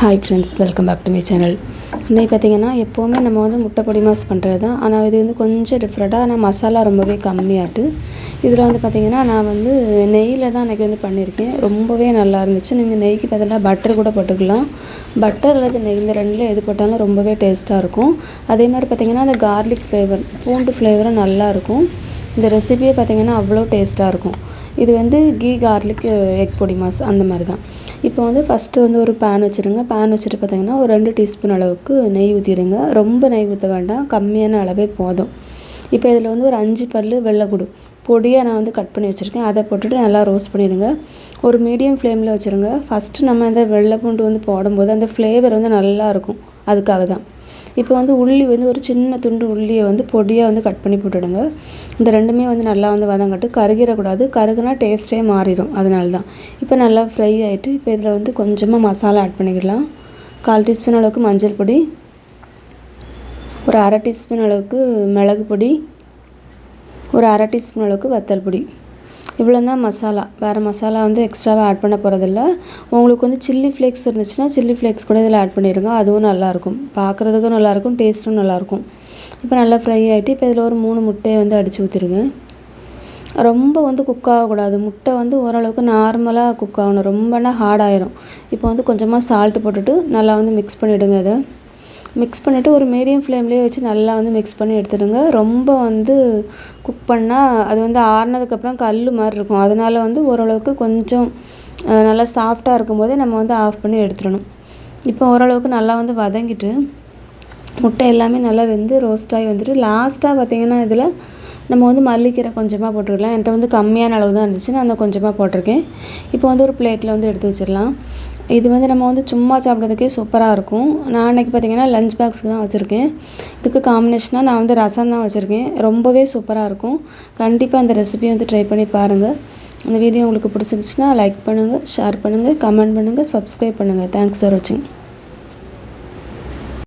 Hi friends welcome back to my channel இன்னைக்கு பார்த்தீங்கன்னா எப்போவுமே நம்ம வந்து முட்டை பொடி மாஸ் பண்ணுறது தான் ஆனால் இது வந்து கொஞ்சம் டிஃப்ரெண்ட்டாக ஆனால் மசாலா ரொம்பவே கம்மியாட்டு. இதில் வந்து பார்த்திங்கன்னா நான் வந்து நெய்யில் தான் அன்றைக்கி வந்து பண்ணியிருக்கேன் ரொம்பவே நல்லா இருந்துச்சு. நீங்கள் நெய்க்கு பதிலாக பட்டர் கூட போட்டுக்கலாம். பட்டர் அல்லது நெய் இந்த ரெண்டில் எது போட்டாலும் ரொம்பவே டேஸ்ட்டாக இருக்கும். அதே மாதிரி பார்த்திங்கன்னா அந்த கார்லிக் ஃப்ளேவர் பூண்டு ஃப்ளேவரும் நல்லாயிருக்கும் இந்த ரெசிபியே பார்த்திங்கன்னா அவ்வளோ டேஸ்ட்டாக இருக்கும். இது வந்து கீ கார்லிக் எக் பொடி மாஸ் அந்த மாதிரி தான் இப்போ வந்து ஃபஸ்ட்டு வந்து ஒரு பேன் வச்சுருங்க. பேன் வச்சுட்டு பார்த்தீங்கன்னா ஒரு ரெண்டு டீஸ்பூன் அளவுக்கு நெய் ஊற்றிடுங்க ரொம்ப நெய் ஊற்ற வேண்டாம். கம்மியான அளவே போதும். இப்போ இதில் வந்து ஒரு அஞ்சு பல் வெள்ளைக்குடு பொடியாக நான் வந்து கட் பண்ணி வச்சுருக்கேன். அதை போட்டுட்டு நல்லா ரோஸ்ட் பண்ணிடுங்க. ஒரு மீடியம் ஃப்ளேமில் வச்சுருங்க. ஃபஸ்ட்டு நம்ம இந்த வெள்ளை பூண்டு வந்து போடும்போது அந்த ஃப்ளேவர் வந்து நல்லா இருக்கும். அதுக்காக தான் இப்போ வந்து உள்ளி வந்து ஒரு சின்ன துண்டு உள்ளியை வந்து பொடியாக வந்து கட் பண்ணி போட்டுடுங்க. இந்த ரெண்டுமே வந்து நல்லா வந்து வதங்கட்டு கருகிடக்கூடாது. கருகுனா டேஸ்ட்டே மாறிடும். அதனால தான் இப்போ நல்லா ஃப்ரை ஆகிட்டு இப்போ இதில் வந்து கொஞ்சமாக மசாலா ஆட் பண்ணிக்கலாம். கால் டீஸ்பூன் அளவுக்கு மஞ்சள் பொடி. ஒரு அரை டீஸ்பூன் அளவுக்கு மிளகு பொடி. ஒரு அரை டீஸ்பூன் அளவுக்கு வத்தல் பொடி. இவ்வளோ தான் மசாலா. வேறு மசாலா வந்து எக்ஸ்ட்ராவாக ஆட் பண்ண போகிறதில்ல உங்களுக்கு வந்து சில்லி ஃப்ளேக்ஸ் இருந்துச்சுன்னா சில்லி ஃப்ளேக்ஸ் கூட இதில் ஆட் பண்ணிடுங்க அதுவும் நல்லாயிருக்கும். பார்க்குறதுக்கும் நல்லாயிருக்கும் டேஸ்ட்டும் நல்லாயிருக்கும். இப்போ நல்லா ஃப்ரை ஆகிட்டு இப்போ இதில் ஒரு மூணு முட்டையை வந்து அடித்து ஊற்றிருங்க ரொம்ப வந்து குக் ஆகக்கூடாது. முட்டை வந்து ஓரளவுக்கு நார்மலாக குக் ஆகணும். ரொம்பனா ஹார்ட் ஆயிரும். இப்போ வந்து கொஞ்சமாக சால்ட்டு போட்டுட்டு நல்லா வந்து மிக்ஸ் பண்ணிவிடுங்க அதை மிக்ஸ் பண்ணிவிட்டு ஒரு மீடியம் ஃப்ளேம்லேயே வச்சு நல்லா வந்து மிக்ஸ் பண்ணி எடுத்துடுங்க. ரொம்ப வந்து குக் பண்ணால் அது வந்து ஆறுனதுக்கப்புறம் கல் மாதிரி இருக்கும். அதனால் வந்து ஓரளவுக்கு கொஞ்சம் நல்லா சாஃப்டாக இருக்கும்போதே நம்ம வந்து ஆஃப் பண்ணி எடுத்துடணும். இப்போ ஓரளவுக்கு நல்லா வந்து வதங்கிட்டு முட்டை எல்லாமே நல்லா வெந்து ரோஸ்டாகி வந்துட்டு லாஸ்ட்டாக பார்த்திங்கன்னா இதில் நம்ம வந்து மல்லிக்கீரை கொஞ்சமாக போட்டுக்கலாம். என்கிட்ட வந்து கம்மியான அளவு தான் இருந்துச்சு நான் அந்த கொஞ்சமாக போட்டிருக்கேன். இப்போ வந்து ஒரு பிளேட்டில் வந்து எடுத்து வச்சிடலாம். இது வந்து நம்ம வந்து சும்மா சாப்பிட்றதுக்கே சூப்பராக இருக்கும். நான் அன்றைக்கி பார்த்திங்கன்னா லஞ்ச் பாக்ஸுக்கு தான் வச்சுருக்கேன். இதுக்கு காம்பினேஷனாக நான் வந்து ரசம் தான் வச்சுருக்கேன். ரொம்பவே சூப்பராக இருக்கும். கண்டிப்பாக அந்த ரெசிபியை வந்து ட்ரை பண்ணி பாருங்கள் அந்த வீடியோ உங்களுக்கு பிடிச்சிருந்துச்சுன்னா லைக் பண்ணுங்கள் ஷேர் பண்ணுங்கள் கமெண்ட் பண்ணுங்கள் சப்ஸ்கிரைப் பண்ணுங்கள் தேங்க்ஸ் ஃபார் வாட்சிங்